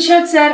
Tushar sir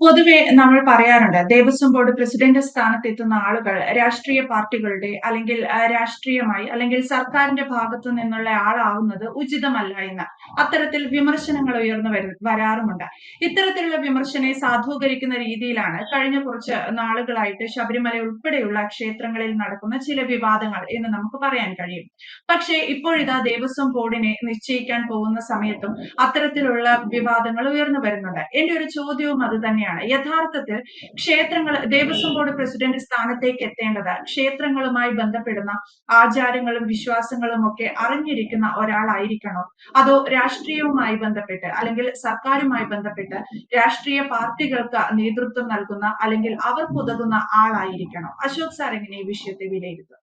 പൊതുവെ നമ്മൾ പറയാറുണ്ട് ദേവസ്വം ബോർഡ് പ്രസിഡന്റ് സ്ഥാനത്തെത്തുന്ന ആളുകൾ രാഷ്ട്രീയ പാർട്ടികളുടെ അല്ലെങ്കിൽ രാഷ്ട്രീയമായി അല്ലെങ്കിൽ സർക്കാരിന്റെ ഭാഗത്തു നിന്നുള്ള ആളാവുന്നത് ഉചിതമല്ല എന്ന് അത്തരത്തിൽ വിമർശനങ്ങൾ ഉയർന്നു വരു വരാറുമുണ്ട്. ഇത്തരത്തിലുള്ള വിമർശനെ സാധൂകരിക്കുന്ന രീതിയിലാണ് കഴിഞ്ഞ കുറച്ച് നാളുകളായിട്ട് ശബരിമല ഉൾപ്പെടെയുള്ള ക്ഷേത്രങ്ങളിൽ നടക്കുന്ന ചില വിവാദങ്ങൾ എന്ന് നമുക്ക് പറയാൻ കഴിയും. പക്ഷേ ഇപ്പോഴിതാ ദേവസ്വം ബോർഡിനെ നിശ്ചയിക്കാൻ പോകുന്ന സമയത്തും അത്തരത്തിലുള്ള വിവാദങ്ങൾ ഉയർന്നു വരുന്നുണ്ട്. എന്റെ ഒരു ചോദ്യവും അത് തന്നെയാണ്. യഥാർത്ഥത്തിൽ ക്ഷേത്രങ്ങൾ ദേവസ്വം ബോർഡ് പ്രസിഡന്റ് സ്ഥാനത്തേക്ക് എത്തേണ്ടത് ക്ഷേത്രങ്ങളുമായി ബന്ധപ്പെടുന്ന ആചാരങ്ങളും വിശ്വാസങ്ങളും ഒക്കെ അറിഞ്ഞിരിക്കുന്ന ഒരാളായിരിക്കണോ. അതോ രാഷ്ട്രീയവുമായി ബന്ധപ്പെട്ട് അല്ലെങ്കിൽ സർക്കാരുമായി ബന്ധപ്പെട്ട് രാഷ്ട്രീയ പാർട്ടികൾക്ക് നേതൃത്വം നൽകുന്ന അല്ലെങ്കിൽ അവർക്ക് ഉതകുന്ന ആളായിരിക്കണോ. അശോക് സാർ എങ്ങനെ ഈ വിഷയത്തെ വിലയിരുത്തും?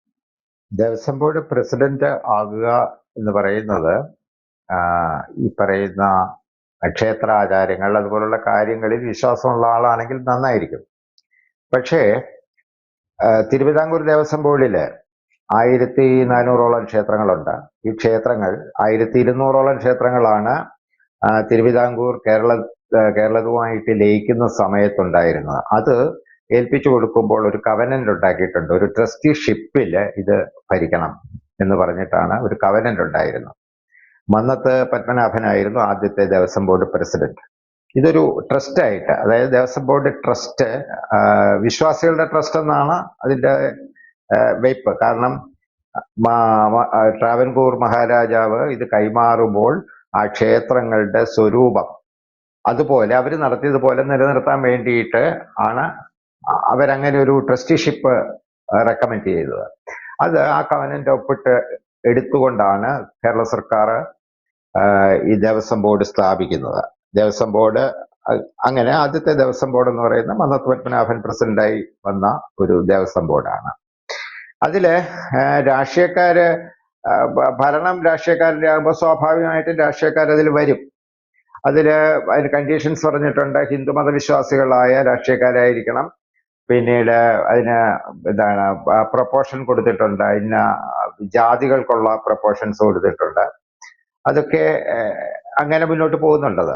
ദേവസ്വം ബോർഡ് പ്രസിഡന്റ് ആകുക എന്ന് പറയുന്നത് ഈ പറയുന്ന ക്ഷേത്ര ആചാരങ്ങൾ അതുപോലുള്ള കാര്യങ്ങളിൽ വിശ്വാസമുള്ള ആളാണെങ്കിൽ നന്നായിരിക്കും. പക്ഷേ തിരുവിതാംകൂർ ദേവസ്വം ബോർഡിൽ ആയിരത്തി നാനൂറോളം ക്ഷേത്രങ്ങളുണ്ട്. ഈ ക്ഷേത്രങ്ങൾ ആയിരത്തി ഇരുന്നൂറോളം ക്ഷേത്രങ്ങളാണ് തിരുവിതാംകൂർ കേരള കേരളവുമായിട്ട് ലയിക്കുന്ന സമയത്തുണ്ടായിരുന്നത്. അത് ഏൽപ്പിച്ചു കൊടുക്കുമ്പോൾ ഒരു കവനന്റ് ഉണ്ടാക്കിയിട്ടുണ്ട്. ഒരു ട്രസ്റ്റിഷിപ്പിൽ ഇത് ഭരിക്കണം എന്ന് പറഞ്ഞിട്ടാണ് ഒരു കവനന്റ് ഉണ്ടായിരുന്നു മന്നത്ത് പത്മനാഭനായിരുന്നു ആദ്യത്തെ ദേവസ്വം ബോർഡ് പ്രസിഡന്റ്. ഇതൊരു ട്രസ്റ്റ് ആയിട്ട് അതായത് ദേവസ്വം ബോർഡ് ട്രസ്റ്റ് വിശ്വാസികളുടെ ട്രസ്റ്റ് എന്നാണ് അതിന്റെ ആ, വെയ്പ്പ്. കാരണം ട്രാവൻകൂർ മഹാരാജാവ് ഇത് കൈമാറുമ്പോൾ ആ ക്ഷേത്രങ്ങളുടെ സ്വരൂപം അതുപോലെ അവർ നടത്തിയതുപോലെ നിലനിർത്താൻ വേണ്ടിയിട്ട് ആണ് അവരങ്ങനെ ഒരു ട്രസ്റ്റിഷിപ്പ് റെക്കമെൻഡ് ചെയ്തത്. അത് ആ കവനന്റ് ഒപ്പിട്ട് എടുത്തുകൊണ്ടാണ് കേരള സർക്കാർ ഈ ദേവസ്വം ബോർഡ് സ്ഥാപിക്കുന്നത്. ദേവസ്വം ബോർഡ് അങ്ങനെ ആദ്യത്തെ ദേവസ്വം ബോർഡ് എന്ന് പറയുന്ന മന്നത്ത് പത്മനാഭൻ പ്രസിഡന്റായി വന്ന ഒരു ദേവസ്വം ബോർഡാണ്. അതിൽ രാഷ്ട്രീയക്കാര് ഭരണം രാഷ്ട്രീയക്കാരുടെ ആകുമ്പോൾ സ്വാഭാവികമായിട്ടും രാഷ്ട്രീയക്കാർ അതിൽ വരും. അതിൽ അതിന് കണ്ടീഷൻസ് പറഞ്ഞിട്ടുണ്ട്. ഹിന്ദു മതവിശ്വാസികളായ രാഷ്ട്രീയക്കാരായിരിക്കണം. പിന്നീട് അതിന് എന്താണ് പ്രപ്പോർഷൻ കൊടുത്തിട്ടുണ്ട്. ഇന്ന ജാതികൾക്കുള്ള പ്രപ്പോർഷൻസ് കൊടുത്തിട്ടുണ്ട്. അതൊക്കെ അങ്ങനെ മുന്നോട്ട് പോകുന്നുണ്ടത്.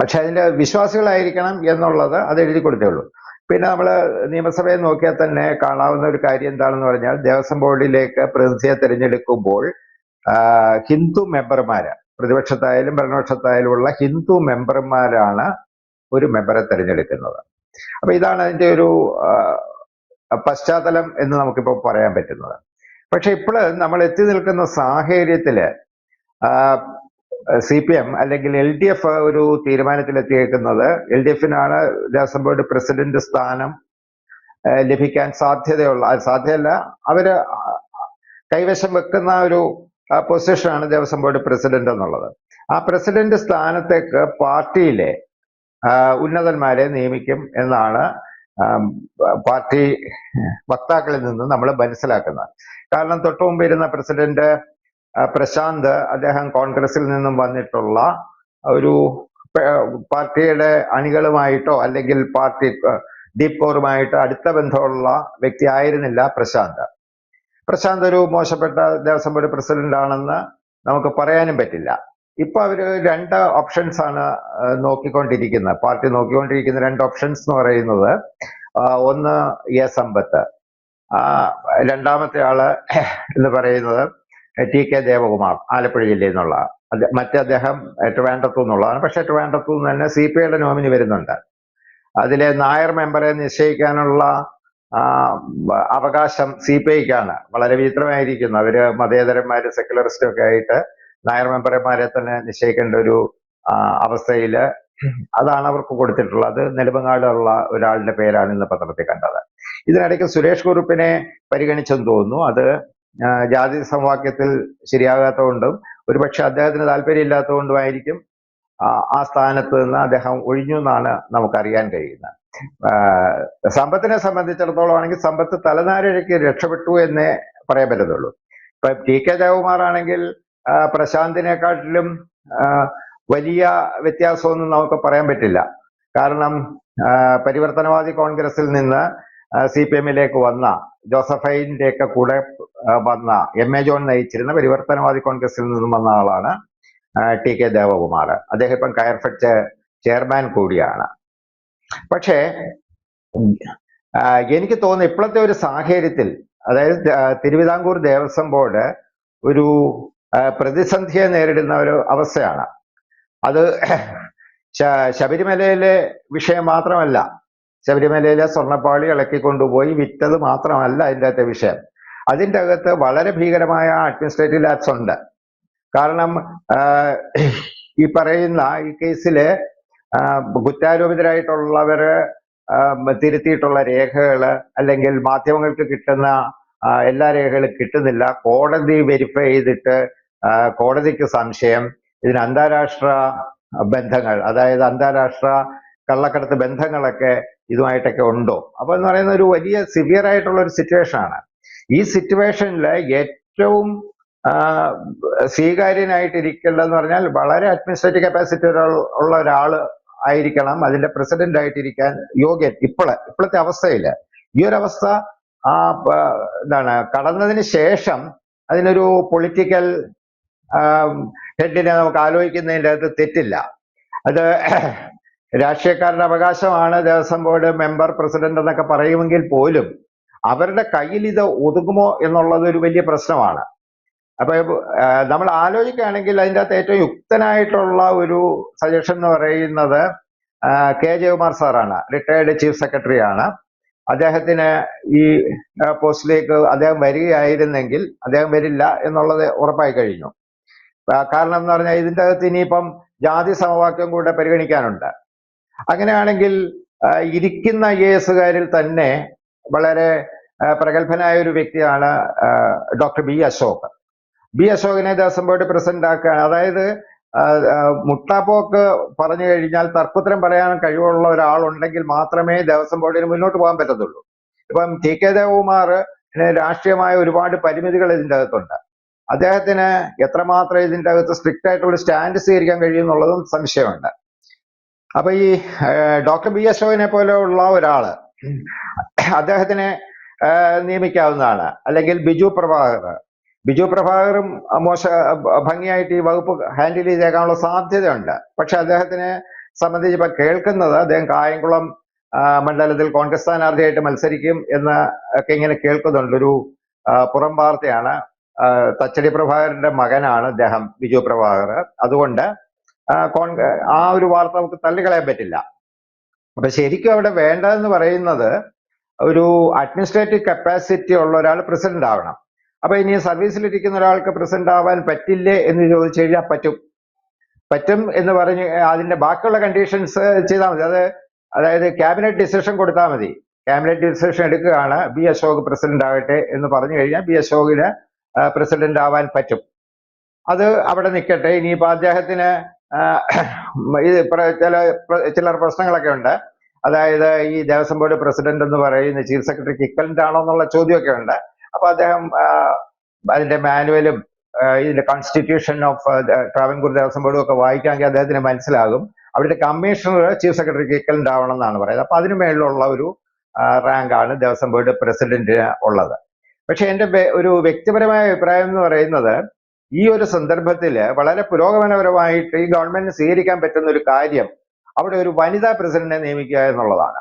പക്ഷെ അതിന്റെ വിശ്വാസികളായിരിക്കണം എന്നുള്ളത് അത് എഴുതി കൊടുത്തേ ഉള്ളൂ. പിന്നെ നമ്മൾ നിയമസഭയെ നോക്കിയാൽ തന്നെ കാണാവുന്ന ഒരു കാര്യം എന്താണെന്ന് പറഞ്ഞാൽ ദേവസ്വം ബോർഡിലേക്ക് പ്രതിനിധിയെ തിരഞ്ഞെടുക്കുമ്പോൾ ഹിന്ദു മെമ്പർമാര് പ്രതിപക്ഷത്തായാലും ഭരണപക്ഷത്തായാലും ഉള്ള ഹിന്ദു മെമ്പർമാരാണ് ഒരു മെമ്പറെ തിരഞ്ഞെടുക്കുന്നത്. അപ്പൊ ഇതാണ് അതിന്റെ ഒരു പശ്ചാത്തലം എന്ന് നമുക്കിപ്പോൾ പറയാൻ പറ്റുന്നത്. പക്ഷെ ഇപ്പോൾ നമ്മൾ എത്തി നിൽക്കുന്ന സാഹചര്യത്തിൽ സി പി എം അല്ലെങ്കിൽ എൽ ഡി എഫ് ഒരു തീരുമാനത്തിലെത്തിയേക്കുന്നത്. എൽ ഡി എഫിനാണ് ദേവസ്വം ബോർഡ് പ്രസിഡന്റ് സ്ഥാനം ലഭിക്കാൻ സാധ്യതയുള്ള സാധ്യതയല്ല. അവർ കൈവശം വെക്കുന്ന ഒരു പൊസിഷനാണ് ദേവസ്വം ബോർഡ് പ്രസിഡന്റ് എന്നുള്ളത്. ആ പ്രസിഡന്റ് സ്ഥാനത്തേക്ക് പാർട്ടിയിലെ ഉന്നതന്മാരെ നിയമിക്കും എന്നാണ് പാർട്ടി വക്താക്കളിൽ നിന്ന് നമ്മൾ മനസ്സിലാക്കുന്നത്. കാരണം തൊട്ടു മുമ്പ് ഇരുന്ന പ്രസിഡന്റ് പ്രശാന്ത് അദ്ദേഹം കോൺഗ്രസിൽ നിന്നും വന്നിട്ടുള്ള ഒരു പാർട്ടിയുടെ അണികളുമായിട്ടോ അല്ലെങ്കിൽ പാർട്ടി ഡീപ് കോറുമായിട്ടോ അടുത്ത ബന്ധമുള്ള വ്യക്തി ആയിരുന്നില്ല പ്രശാന്ത്. പ്രശാന്ത് ഒരു മോശപ്പെട്ട ദേവസ്വം ബോർഡ് പ്രസിഡന്റ് ആണെന്ന് നമുക്ക് പറയാനും പറ്റില്ല. ഇപ്പൊ അവർ രണ്ട് ഓപ്ഷൻസ് ആണ് നോക്കിക്കൊണ്ടിരിക്കുന്നത്. പാർട്ടി നോക്കിക്കൊണ്ടിരിക്കുന്ന രണ്ട് ഓപ്ഷൻസ് എന്ന് പറയുന്നത് ഒന്ന് എ സമ്പത്ത് രണ്ടാമത്തെ ആൾ എന്ന് പറയുന്നത് ടി കെ ദേവകുമാർ ആലപ്പുഴ ജില്ലയിൽ നിന്നുള്ള മറ്റേ അദ്ദേഹം ട്രിവാൻഡ്രത്തു നിന്നുള്ളതാണ് പക്ഷെ ട്രിവാൻഡ്രത്തു നിന്ന് തന്നെ സി പി ഐയുടെ നോമിനി വരുന്നുണ്ട്. അതിലെ നായർ മെമ്പറെ നിശ്ചയിക്കാനുള്ള അവകാശം സി പി ഐക്കാണ്. വളരെ വിചിത്രമായിരിക്കുന്നു. അവർ മതേതരന്മാര് സെക്യുലറിസ്റ്റും ഒക്കെ ആയിട്ട് നായർ മെമ്പർമാരെ തന്നെ നിശ്ചയിക്കേണ്ട ഒരു അവസ്ഥയിൽ അതാണ് അവർക്ക് കൊടുത്തിട്ടുള്ളത്. നെടുമങ്ങാടുള്ള ഒരാളുടെ പേരാണ് ഇന്ന് പത്രത്തിൽ കണ്ടത്. ഇതിനിടയ്ക്ക് സുരേഷ് കുറുപ്പിനെ പരിഗണിച്ചെന്ന് തോന്നുന്നു. അത് ജാതി സമവാക്യത്തിൽ ശരിയാകാത്തതുകൊണ്ടും ഒരുപക്ഷെ അദ്ദേഹത്തിന് താല്പര്യമില്ലാത്തതുകൊണ്ടുമായിരിക്കും ആ സ്ഥാനത്ത് നിന്ന് അദ്ദേഹം ഒഴിഞ്ഞു എന്നാണ് നമുക്കറിയാൻ കഴിയുന്നത്. സമ്പത്തിനെ സംബന്ധിച്ചിടത്തോളം ആണെങ്കിൽ സമ്പത്ത് തലനാരിഴയ്ക്ക് രക്ഷപ്പെട്ടു എന്നേ പറയാൻ പറ്റത്തുള്ളൂ. ഇപ്പൊ ടി കെ ജയകുമാർ ആണെങ്കിൽ പ്രശാന്തിനെക്കാട്ടിലും വലിയ വ്യത്യാസമൊന്നും നമുക്ക് പറയാൻ പറ്റില്ല. കാരണം പരിവർത്തനവാദി കോൺഗ്രസിൽ നിന്ന് സി പി എമ്മിലേക്ക് വന്ന ജോസഫൈന്റെ ഒക്കെ കൂടെ വന്ന എം എ ജോൺ നയിച്ചിരുന്ന പരിവർത്തനവാദി കോൺഗ്രസിൽ നിന്നും വന്ന ആളാണ് ടി കെ ദേവകുമാർ. അദ്ദേഹം ഇപ്പം കയർഫെറ്റ് ചെയർമാൻ കൂടിയാണ്. പക്ഷേ എനിക്ക് തോന്നുന്നു ഇപ്പോഴത്തെ ഒരു സാഹചര്യത്തിൽ അതായത് തിരുവിതാംകൂർ ദേവസ്വം ബോർഡ് ഒരു പ്രതിസന്ധിയെ നേരിടുന്ന ഒരു അവസ്ഥയാണ്. അത് ശബരിമലയിലെ വിഷയം മാത്രമല്ല ശബരിമലയിലെ സ്വർണപ്പാളി ഇളക്കി കൊണ്ടുപോയി വിറ്റത് മാത്രമല്ല അതിന്റെ അകത്തെ വിഷയം. അതിന്റെ അകത്ത് വളരെ ഭീകരമായ അഡ്മിനിസ്ട്രേറ്റീവ് ലാപ്സ് ഉണ്ട്. കാരണം ഈ പറയുന്ന ഈ കേസിൽ കുറ്റാരോപിതരായിട്ടുള്ളവര് തിരുത്തിയിട്ടുള്ള രേഖകൾ അല്ലെങ്കിൽ മാധ്യമങ്ങൾക്ക് കിട്ടുന്ന എല്ലാ രേഖകളും കിട്ടുന്നില്ല. കോടതി വെരിഫൈ ചെയ്തിട്ട് കോടതിക്ക് സംശയം. ഇതിന് അന്താരാഷ്ട്ര ബന്ധങ്ങൾ അതായത് അന്താരാഷ്ട്ര കള്ളക്കടത്ത് ബന്ധങ്ങളൊക്കെ ഇതുമായിട്ടൊക്കെ ഉണ്ടോ? അപ്പൊ എന്ന് പറയുന്ന ഒരു വലിയ സിവിയർ ആയിട്ടുള്ള ഒരു സിറ്റുവേഷൻ ആണ്. ഈ സിറ്റുവേഷനിൽ ഏറ്റവും സ്വീകാര്യനായിട്ടിരിക്കേണ്ടതെന്ന് പറഞ്ഞാൽ വളരെ അഡ്മിനിസ്ട്രേറ്റീവ് കപ്പാസിറ്റി ഉള്ള ഒരാൾ ആയിരിക്കണം. അതിന്റെ പ്രസിഡന്റ് ആയിട്ടിരിക്കാൻ യോഗ്യൻ. ഇപ്പോഴെ ഇപ്പോഴത്തെ അവസ്ഥയിൽ ഈ ഒരു അവസ്ഥ ആ എന്താണ് കടന്നതിന് ശേഷം അതിനൊരു പൊളിറ്റിക്കൽ ഹെഡിനെ നമുക്ക് ആലോചിക്കുന്നതിന്റെ അകത്ത് തെറ്റില്ല. അത് രാഷ്ട്രീയക്കാരുടെ അവകാശമാണ് ദേവസ്വം ബോർഡ് മെമ്പർ പ്രസിഡന്റ് എന്നൊക്കെ പറയുമെങ്കിൽ പോലും അവരുടെ കയ്യിൽ ഇത് ഒതുങ്ങുമോ എന്നുള്ളത് ഒരു വലിയ പ്രശ്നമാണ്. അപ്പൊ നമ്മൾ ആലോചിക്കുകയാണെങ്കിൽ അതിന്റെ അകത്ത് ഏറ്റവും യുക്തനായിട്ടുള്ള ഒരു സജഷൻ എന്ന് പറയുന്നത് കെ. ജയകുമാർ സാറാണ്. റിട്ടയർഡ് ചീഫ് സെക്രട്ടറി ആണ്. അദ്ദേഹത്തിന് ഈ പോസ്റ്റിലേക്ക് അദ്ദേഹം വരികയായിരുന്നെങ്കിൽ അദ്ദേഹം വരില്ല എന്നുള്ളത് ഉറപ്പായി കഴിഞ്ഞു. കാരണം എന്ന് പറഞ്ഞാൽ ഇതിന്റെ അകത്ത് ഇനിയിപ്പം ജാതി സമവാക്യം കൂടെ പരിഗണിക്കാനുണ്ട്. അങ്ങനെയാണെങ്കിൽ ഇരിക്കുന്ന ഐ എ എസുകാരിൽ തന്നെ വളരെ പ്രഗത്ഭനായ ഒരു വ്യക്തിയാണ് ഡോക്ടർ ബി അശോക്. ബി അശോകനെ ദേവസ്വം ബോർഡ് പ്രസിഡന്റ് ആക്കുകയാണ്. അതായത് മുട്ടാപ്പോക്ക് പറഞ്ഞു കഴിഞ്ഞാൽ തർക്കുത്തരം പറയാൻ കഴിവുള്ള ഒരാളുണ്ടെങ്കിൽ മാത്രമേ ദേവസ്വം ബോർഡിന് മുന്നോട്ട് പോകാൻ പറ്റത്തുള്ളൂ. ഇപ്പം ടി കെ ദേവകുമാർ രാഷ്ട്രീയമായ ഒരുപാട് പരിമിതികൾ ഇതിന്റെ അകത്തുണ്ട്. അദ്ദേഹത്തിന് എത്രമാത്രം ഇതിന്റെ അകത്ത് സ്ട്രിക്റ്റ് ആയിട്ടുള്ള സ്റ്റാൻഡ് സ്വീകരിക്കാൻ കഴിയും എന്നുള്ളതും സംശയമുണ്ട്. അപ്പൊ ഈ ഡോക്ടർ ബി എസ് അശോകനെ പോലെയുള്ള ഒരാൾ അദ്ദേഹത്തിനെ നിയമിക്കാവുന്നതാണ്. അല്ലെങ്കിൽ ബിജു പ്രഭാകർ. ബിജു പ്രഭാകറും മോശ ഭംഗിയായിട്ട് ഈ വകുപ്പ് ഹാൻഡിൽ ചെയ്തേക്കാനുള്ള സാധ്യതയുണ്ട്. പക്ഷെ അദ്ദേഹത്തിനെ സംബന്ധിച്ച് ഇപ്പൊ കേൾക്കുന്നത് അദ്ദേഹം കായംകുളം മണ്ഡലത്തിൽ കോൺഗ്രസ് സ്ഥാനാർത്ഥിയായിട്ട് മത്സരിക്കും എന്ന് ഒക്കെ ഇങ്ങനെ കേൾക്കുന്നുണ്ട്. ഒരു പുറം വാർത്തയാണ്. തച്ചടി പ്രഭാകരന്റെ മകനാണ് അദ്ദേഹം ബിജു പ്രഭാകർ. അതുകൊണ്ട് ആ, ഒരു വാർത്ത നമുക്ക് തള്ളിക്കളയാൻ പറ്റില്ല. അപ്പൊ ശരിക്കും അവിടെ വേണ്ടതെന്ന് പറയുന്നത് ഒരു അഡ്മിനിസ്ട്രേറ്റീവ് കപ്പാസിറ്റി ഉള്ള ഒരാൾ പ്രസിഡന്റ് ആവണം. അപ്പൊ ഇനി സർവീസിലിരിക്കുന്ന ഒരാൾക്ക് പ്രസിഡന്റ് ആവാൻ പറ്റില്ലേ എന്ന് ചോദിച്ചു കഴിഞ്ഞാൽ പറ്റും. പറ്റും എന്ന് പറഞ്ഞ് അതിന്റെ ബാക്കിയുള്ള കണ്ടീഷൻസ് ചെയ്താൽ മതി. അത് അതായത് ക്യാബിനറ്റ് ഡിസിഷൻ കൊടുത്താൽ മതി. ക്യാബിനറ്റ് ഡിസിഷൻ എടുക്കുകയാണ് ബി അശോക് പ്രസിഡന്റ് ആവട്ടെ എന്ന് പറഞ്ഞു കഴിഞ്ഞാൽ ബി അശോകിന് പ്രസിഡന്റ് ആവാൻ പറ്റും. അത് അവിടെ നിൽക്കട്ടെ. ഇനിയിപ്പോ അദ്ദേഹത്തിന് ഇത് ചില ചിലർ പ്രശ്നങ്ങളൊക്കെ ഉണ്ട്. അതായത് ഈ ദേവസ്വം ബോർഡ് പ്രസിഡന്റ് എന്ന് പറയുന്ന ചീഫ് സെക്രട്ടറി ഇക്വലന്റ് ആണോ എന്നുള്ള ചോദ്യമൊക്കെ ഉണ്ട്. അപ്പൊ അദ്ദേഹം അതിന്റെ മാനുവലും ഇതിന്റെ കോൺസ്റ്റിറ്റ്യൂഷൻ ഓഫ് ട്രാവൻകൂർ ദേവസ്വം ബോർഡും ഒക്കെ വായിക്കാമെങ്കിൽ അദ്ദേഹത്തിന് മനസ്സിലാകും. അവിടുത്തെ കമ്മീഷണർ ചീഫ് സെക്രട്ടറിക്ക് ഇക്വലന്റ് ആവണം എന്നാണ് പറയുന്നത്. അപ്പൊ അതിനു മേളിലുള്ള ഒരു റാങ്ക് ആണ് ദേവസ്വം ബോർഡ് പ്രസിഡന്റിന് ഉള്ളത്. പക്ഷെ എന്റെ വെ- ഒരു വ്യക്തിപരമായ അഭിപ്രായം എന്ന് പറയുന്നത് ഈ ഒരു സന്ദർഭത്തിൽ വളരെ പുരോഗമനപരമായിട്ട് ഈ ഗവൺമെന്റിന് സ്വീകരിക്കാൻ പറ്റുന്ന ഒരു കാര്യം അവിടെ ഒരു വനിതാ പ്രസിഡന്റിനെ നിയമിക്കുക എന്നുള്ളതാണ്.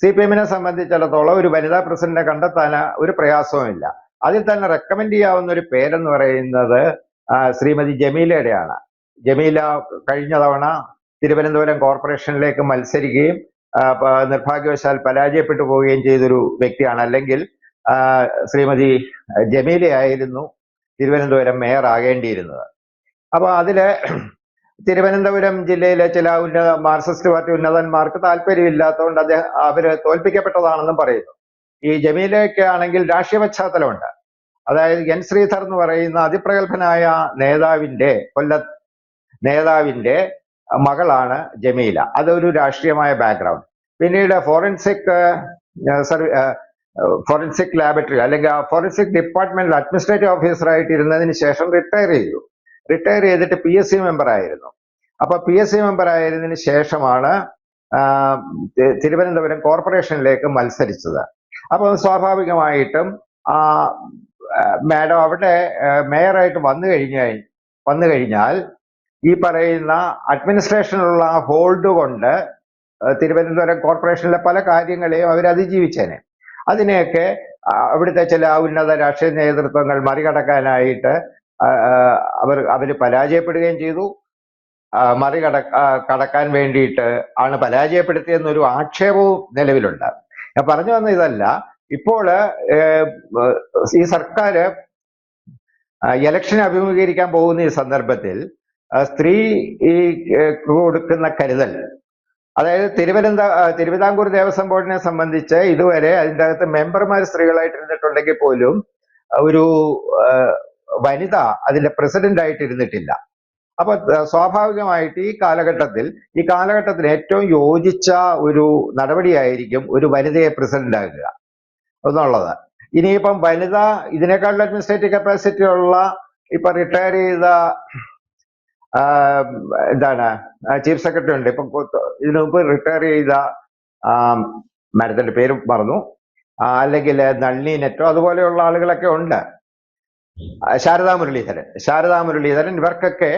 സി പി എമ്മിനെ സംബന്ധിച്ചിടത്തോളം ഒരു വനിതാ പ്രസിഡന്റിനെ കണ്ടെത്താൻ ഒരു പ്രയാസവുമില്ല. അതിൽ തന്നെ റെക്കമെൻഡ് ചെയ്യാവുന്ന ഒരു പേരെന്ന് പറയുന്നത് ശ്രീമതി ജമീലയുടെയാണ്. ജമീല കഴിഞ്ഞ തവണ തിരുവനന്തപുരം കോർപ്പറേഷനിലേക്ക് മത്സരിക്കുകയും നിർഭാഗ്യവശാൽ പരാജയപ്പെട്ടു പോവുകയും ചെയ്തൊരു വ്യക്തിയാണ്. അല്ലെങ്കിൽ ശ്രീമതി ജമീലയായിരുന്നു. തിരുവനന്തപുരം മേയർ ആകേണ്ടിയിരുന്നത്. അപ്പോൾ അതിൽ തിരുവനന്തപുരം ജില്ലയിലെ ചില ഉന്നത മാർക്സിസ്റ്റ് പാർട്ടി ഉന്നതന്മാർക്ക് താല്പര്യമില്ലാത്തതുകൊണ്ട് അദ്ദേഹം അവർ തോൽപ്പിക്കപ്പെട്ടതാണെന്നും പറയുന്നു. ഈ ജമീലയൊക്കെ ആണെങ്കിൽ രാഷ്ട്രീയ പശ്ചാത്തലമുണ്ട്. അതായത് എൻ ശ്രീധർ എന്ന് പറയുന്ന അതിപ്രഗത്ഭനായ നേതാവിന്റെ കൊല്ല നേതാവിന്റെ മകളാണ് ജമീല. അതൊരു രാഷ്ട്രീയമായ ബാക്ക്ഗ്രൗണ്ട് പിന്നീട് ഫോറൻസിക് ഫോറൻസിക് ലാബറട്ടറി അല്ലെങ്കിൽ ആ ഫോറൻസിക് ഡിപ്പാർട്ട്മെന്റിൽ അഡ്മിനിസ്ട്രേറ്റീവ് ഓഫീസറായിട്ട് ഇരുന്നതിന് ശേഷം റിട്ടയർ ചെയ്തു. റിട്ടയർ ചെയ്തിട്ട് പി എസ് സി മെമ്പർ ആയിരുന്നു. അപ്പൊ പി എസ് സി മെമ്പർ ആയതിനു ശേഷമാണ് തിരുവനന്തപുരം കോർപ്പറേഷനിലേക്ക് മത്സരിച്ചത്. അപ്പൊ സ്വാഭാവികമായിട്ടും ആ മാഡം അവിടെ മേയറായിട്ട് വന്നു കഴിഞ്ഞാൽ വന്നു കഴിഞ്ഞാൽ ഈ പറയുന്ന അഡ്മിനിസ്ട്രേഷനിലുള്ള ആ ഹോൾഡ് കൊണ്ട് തിരുവനന്തപുരം കോർപ്പറേഷനിലെ പല കാര്യങ്ങളെയും അവർ അതിജീവിച്ചേനെ അതിനെയൊക്കെ അവിടുത്തെ ചില ഉന്നത രാഷ്ട്രീയ നേതൃത്വങ്ങൾ മറികടക്കാനായിട്ട് അവർ അവർ പരാജയപ്പെടുകയും ചെയ്തു. മറികട കടക്കാൻ വേണ്ടിയിട്ട് ആണ് പരാജയപ്പെടുത്തിയെന്നൊരു ആക്ഷേപവും നിലവിലുണ്ട്. ഞാൻ പറഞ്ഞു വന്ന ഇതല്ല. ഇപ്പോൾ ഈ സർക്കാർ ഇലക്ഷനെ അഭിമുഖീകരിക്കാൻ പോകുന്ന ഈ സന്ദർഭത്തിൽ സ്ത്രീ ഈ കൊടുക്കുന്ന കരുതൽ അതായത് തിരുവനന്ത തിരുവിതാംകൂർ ദേവസ്വം ബോർഡിനെ സംബന്ധിച്ച് ഇതുവരെ അതിന്റെ അകത്ത് മെമ്പർമാർ സ്ത്രീകളായിട്ടിരുന്നിട്ടുണ്ടെങ്കിൽ പോലും ഒരു വനിത അതിന്റെ പ്രസിഡന്റ് ആയിട്ട് ഇരുന്നിട്ടില്ല അപ്പൊ സ്വാഭാവികമായിട്ട് ഈ കാലഘട്ടത്തിൽ ഈ കാലഘട്ടത്തിൽ ഏറ്റവും യോജിച്ച ഒരു നടപടിയായിരിക്കും ഒരു വനിതയെ പ്രസിഡന്റ് ആകുക എന്നുള്ളത്. ഇനിയിപ്പം വനിത ഇതിനേക്കാളും അഡ്മിനിസ്ട്രേറ്റീവ് കപ്പാസിറ്റി ഉള്ള ഇപ്പൊ റിട്ടയർ ചെയ്ത എന്താണ് ചീഫ് സെക്രട്ടറി ഉണ്ട്. ഇപ്പം ഇതിനു മുമ്പ് റിട്ടയർ ചെയ്ത മരത്തിന്റെ പേര് മറന്നു. അല്ലെങ്കിൽ നളിനി നെറ്റോ അതുപോലെയുള്ള ആളുകളൊക്കെ ഉണ്ട്. ശാരദാ മുരളീധരൻ. ശാരദാ മുരളീധരൻ ഇവർക്കൊക്കെ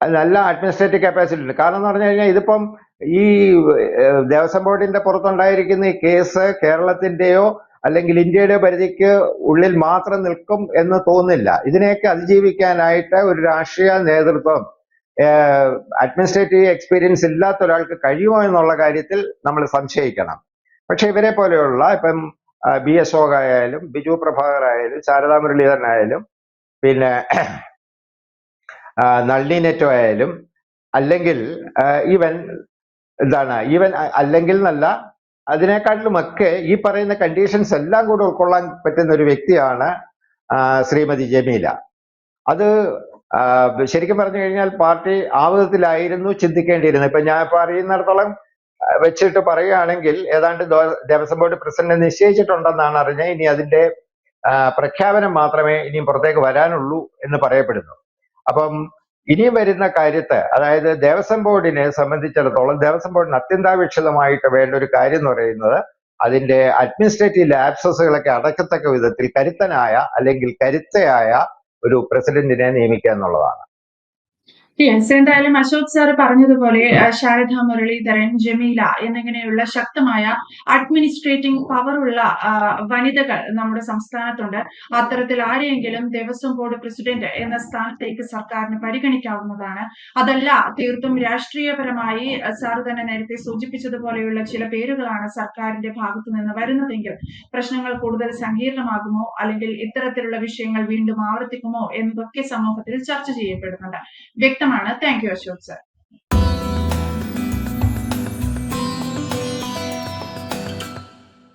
നല്ല അഡ്മിനിസ്ട്രേറ്റീവ് കപ്പാസിറ്റി ഉണ്ട്. കാരണം എന്ന് പറഞ്ഞു കഴിഞ്ഞാൽ ഇതിപ്പം ഈ ദേവസ്വം ബോർഡിന്റെ പുറത്തുണ്ടായിരിക്കുന്ന ഈ കേസ് കേരളത്തിന്റെയോ അല്ലെങ്കിൽ ഇന്ത്യയുടെ പരിധിക്ക് ഉള്ളിൽ മാത്രം നിൽക്കും എന്ന് തോന്നുന്നില്ല. ഇതിനെയൊക്കെ അതിജീവിക്കാനായിട്ട് ഒരു രാഷ്ട്രീയ നേതൃത്വം അഡ്മിനിസ്ട്രേറ്റീവ് എക്സ്പീരിയൻസ് ഇല്ലാത്ത ഒരാൾക്ക് കഴിയുമോ എന്നുള്ള കാര്യത്തിൽ നമ്മൾ സംശയിക്കണം. പക്ഷെ ഇവരെ പോലെയുള്ള ഇപ്പം ബി അശോക് ആയാലും ബിജു പ്രഭാകർ ആയാലും ശാരദാ മുരളീധരൻ ആയാലും പിന്നെ നള്ളി നെറ്റോ ആയാലും അല്ലെങ്കിൽ ഈവൻ എന്താണ് ഈവൻ അല്ലെങ്കിൽ എന്നല്ല അതിനേക്കാട്ടിലുമൊക്കെ ഈ പറയുന്ന കണ്ടീഷൻസ് എല്ലാം കൂടെ ഉൾക്കൊള്ളാൻ പറ്റുന്ന ഒരു വ്യക്തിയാണ് ശ്രീമതി ജമീല. അത് ശരിക്കും പറഞ്ഞു കഴിഞ്ഞാൽ പാർട്ടി ആ വിധത്തിലായിരുന്നു ചിന്തിക്കേണ്ടിയിരുന്നത്. ഇപ്പൊ ഞാൻ ഇപ്പൊ അറിയുന്നിടത്തോളം വെച്ചിട്ട് പറയുകയാണെങ്കിൽ ഏതാണ്ട് ദേവസ്വം ബോർഡ് പ്രസിഡന്റ് നിശ്ചയിച്ചിട്ടുണ്ടെന്നാണ് അറിഞ്ഞത്. ഇനി അതിന്റെ പ്രഖ്യാപനം മാത്രമേ ഇനിയും പുറത്തേക്ക് വരാനുള്ളൂ എന്ന് പറയപ്പെടുന്നു. അപ്പം ഇനിയും വരുന്ന കാര്യത്തെ അതായത് ദേവസ്വം ബോർഡിനെ സംബന്ധിച്ചിടത്തോളം ദേവസ്വം ബോർഡിന് അത്യന്താപേക്ഷിതമായിട്ട് വേണ്ട ഒരു കാര്യം എന്ന് പറയുന്നത് അതിന്റെ അഡ്മിനിസ്ട്രേറ്റീവ് ലാപ്സസുകളൊക്കെ അടക്കത്തക്ക വിധത്തിൽ കരുത്തനായ അല്ലെങ്കിൽ കരുത്തയായ ഒരു പ്രസിഡന്റിനെ നിയമിക്കുക എന്നുള്ളതാണ്. യെസ് എന്തായാലും അശോക് സാർ പറഞ്ഞതുപോലെ ശാരദ മുരളീധരൻ ജമീല എന്നിങ്ങനെയുള്ള ശക്തമായ അഡ്മിനിസ്ട്രേറ്റിംഗ് പവറുള്ള വനിതകൾ നമ്മുടെ സംസ്ഥാനത്തുണ്ട്. അത്തരത്തിൽ ആരെയെങ്കിലും ദേവസ്വം ബോർഡ് പ്രസിഡന്റ് എന്ന സ്ഥാനത്തേക്ക് സർക്കാരിന് പരിഗണിക്കാവുന്നതാണ്. അതല്ല തീർത്തും രാഷ്ട്രീയപരമായി സാർ തന്നെ നേരത്തെ സൂചിപ്പിച്ചതുപോലെയുള്ള ചില പേരുകളാണ് സർക്കാരിന്റെ ഭാഗത്തു നിന്ന് വരുന്നതെങ്കിൽ പ്രശ്നങ്ങൾ കൂടുതൽ സങ്കീർണമാകുമോ? അല്ലെങ്കിൽ ഇത്തരത്തിലുള്ള വിഷയങ്ങൾ വീണ്ടും ആവർത്തിക്കുമോ? എന്നതൊക്കെ സമൂഹത്തിൽ ചർച്ച ചെയ്യപ്പെടുന്നുണ്ട്. വ്യക്തമാണ്. Thank you Ashok sir